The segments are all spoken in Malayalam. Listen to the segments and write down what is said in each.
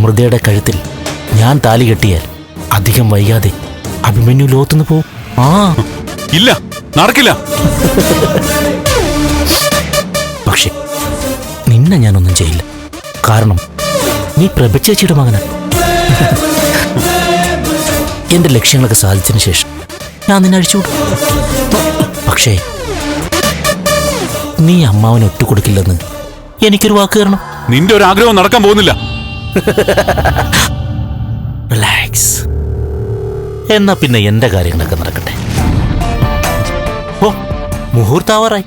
അമൃതയുടെ കഴുത്തിൽ ഞാൻ താലി കെട്ടിയാൽ അധികം വൈകാതെ അഭിമന്യു ലോത്തുനിന്ന് പോവും. ആ. ഇല്ല നടക്കില്ല. പക്ഷെ നിന്നെ ഞാനൊന്നും ചെയ്യില്ല. കാരണം നീ പ്രഭചേച്ചിയുടെ മകനാ. എന്റെ ലക്ഷ്യങ്ങളൊക്കെ സാധിച്ചതിന് ശേഷം ഞാൻ നിന്നെ അഴിച്ചുവിടും പക്ഷേ നീ അമ്മാവനെ ഒറ്റുകൊടുക്കില്ലെന്ന് എനിക്കൊരു വാക്ക് തരണം. നിന്റെ ഒരു ആഗ്രഹം നടക്കാൻ പോകുന്നില്ല. റിലാക്സ് എന്നാ പിന്നെ എന്റെ കാര്യങ്ങളൊക്കെ നടക്കട്ടെ? ഓ മുഹൂർത്താവാറായി.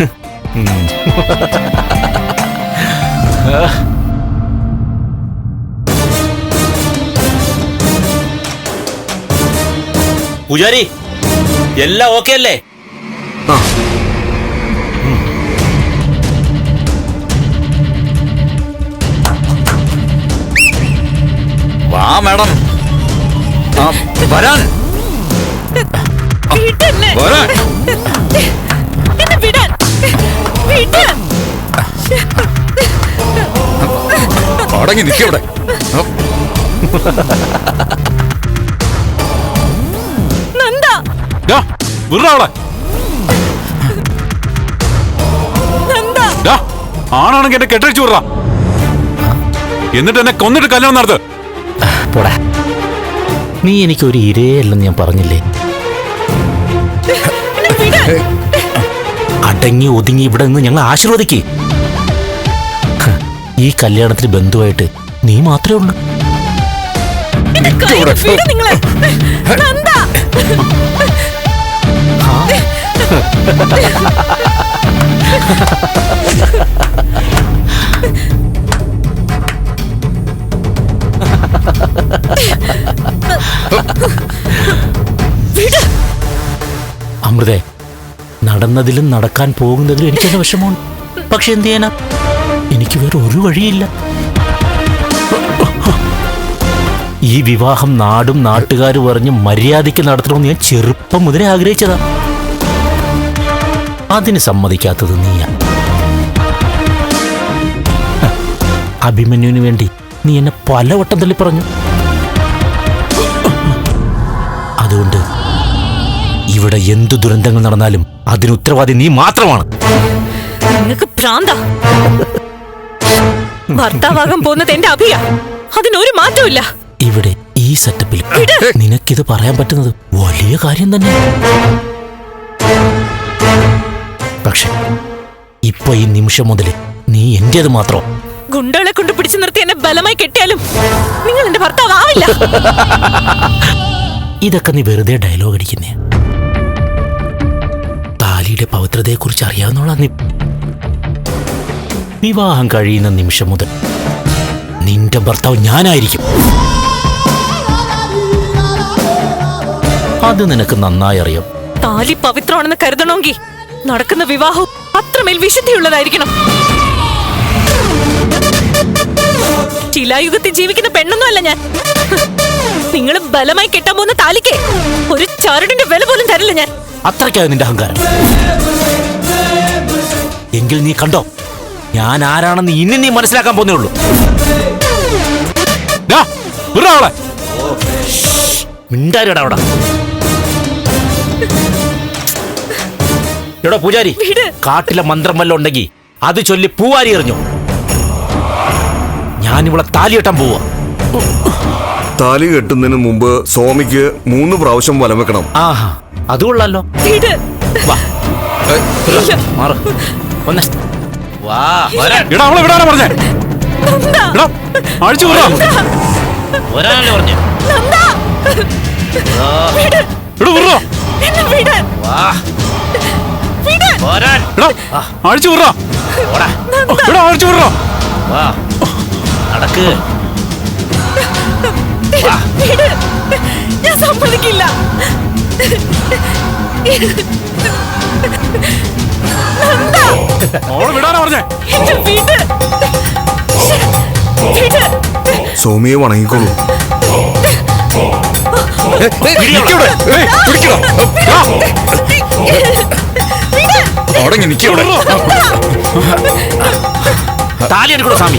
പൂജാരി എല്ലാം ഓക്കെ അല്ലേ? വാ മാഡം. വരാൻ? വരാൻ. അടങ്ങി നിൽക്കവിടെ ആണാണെങ്കിൽ എന്നെ കെട്ടഴിച്ചു വിടറ. എന്നിട്ട് എന്നെ കൊന്നിട്ട് കല്യാണം നടത്ത്. പോടാ. നീ എനിക്ക് ഒരു ഇരയല്ലെന്ന് ഞാൻ പറഞ്ഞില്ലേ? അടങ്ങി ഒതുങ്ങി ഇവിടെ നിന്ന് ഞങ്ങൾ ആശീർവദിക്കേ. ഈ കല്യാണത്തിന് ബന്ധുവായിട്ട് നീ മാത്രമേ ഉള്ളൂ. എന്റെ അമൃതേ നടന്നതിലും നടക്കാൻ പോകുന്നതിലും എനിക്കെന്നെ വിഷമമാണ് പക്ഷെ എന്ത് ചെയ്യാനാ? എനിക്ക് വേറെ ഒരു വഴിയില്ല. ഈ വിവാഹം നാടും നാട്ടുകാരും പറഞ്ഞ് മര്യാദയ്ക്ക് നടത്തണമെന്ന് ഞാൻ ചെറുപ്പം മുതലേ ആഗ്രഹിച്ചതാ. അതിന് സമ്മതിക്കാത്തത് നീയാ. അഭിമന്യുവിന് വേണ്ടി നീ എന്നെ പലവട്ടം തള്ളി പറഞ്ഞു ഇവിടെ എന്തു ദുരന്തങ്ങൾ നടന്നാലും അതിന് ഉത്തരവാദി നീ മാത്രമാണ്. നിങ്ങൾക്ക് ഭ്രാന്ത. ഭർത്താവാകാൻ പോകുന്നത് എന്റെ അഭിയ. അതിനൊരു മാറ്റമില്ല ഇവിടെ ഈ സെറ്റപ്പിൽ നിനക്കിത് പറയാൻ പറ്റുന്നത് വലിയ കാര്യം തന്നെ. പക്ഷെ ഇപ്പൊ ഈ നിമിഷം മുതൽ നീ എന്റേത് മാത്രം. ഗുണ്ടകളെ കൊണ്ട് പിടിച്ചു നിർത്തി എന്നെ ബലമായി കെട്ടിയാലും നിങ്ങൾ എന്റെ ഭർത്താവ് ആവില്ല. ഇതൊക്കെ നീ വെറുതെ ഡയലോഗ് അടിക്കുന്നേ. പവിത്രതയെക്കുറിച്ച് അറിയാവുന്നോളാ നീ. വിവാഹം കഴിയുന്ന നിമിഷം മുതൽ നിന്റെ ഭർത്താവ് ഞാനായിരിക്കും. അത് നിനക്ക് നന്നായി അറിയാം. താലി പവിത്രമാണെന്ന് കരുതണമെങ്കിൽ നടക്കുന്ന വിവാഹം അത്രമേൽ വിശുദ്ധിയുള്ളതായിരിക്കണം. ശിലായുഗത്തിൽ ജീവിക്കുന്ന പെണ്ണൊന്നുമല്ല ഞാൻ. നിങ്ങൾ ബലമായി കെട്ടാൻ പോകുന്ന താലിക്ക് ഒരു ചരടിന്റെ വില പോലും തരില്ല ഞാൻ. അത്രയ്ക്കാണ് നിന്റെ അഹങ്കാരം. എങ്കിൽ നീ കണ്ടോ? ഞാൻ ആരാണെന്ന് ഇനി നീ മനസ്സിലാക്കാൻ പോന്നേ ഉള്ളൂ. മിണ്ടാരിടാ അവിടെ. എടോ പൂജാരി കാട്ടിലെ മന്ത്രം വല്ലതും ഉണ്ടെങ്കിൽ അത് ചൊല്ലി പൂവാരി എറിഞ്ഞു. ഞാനിവിടെ താലിയെട്ടാൻ പോവാ. താലി കെട്ടുന്നതിന് മുമ്പ് സ്വാമിക്ക് മൂന്ന് പ്രാവശ്യം വലം വെക്കണം. ആഹാ അത് കൊള്ളാലോ. വിട്. വാ. മാറ്. വന്നേ വാ വരാൻ എടാ അവളെ വിടാനാ പറഞ്ഞേ? എടാ അഴിച്ചു വിടാ. വരാനല്ലേ പറഞ്ഞു? നന്ദ. വിട്. വാ. വിട്. വരാൻ. എടാ അഴിച്ചു വിടാ ഓടാ. എടാ അഴിച്ചു വിടാ വാ. നടക്ക്. ഞാൻ സമ്മതിക്കില്ല. വിടാനാ പറഞ്ഞേ. സോമിയെ വണങ്ങിക്കോളൂ. അടങ്ങി നിൽക്കവിടെ താലി എടുക്കണോ സ്വാമി?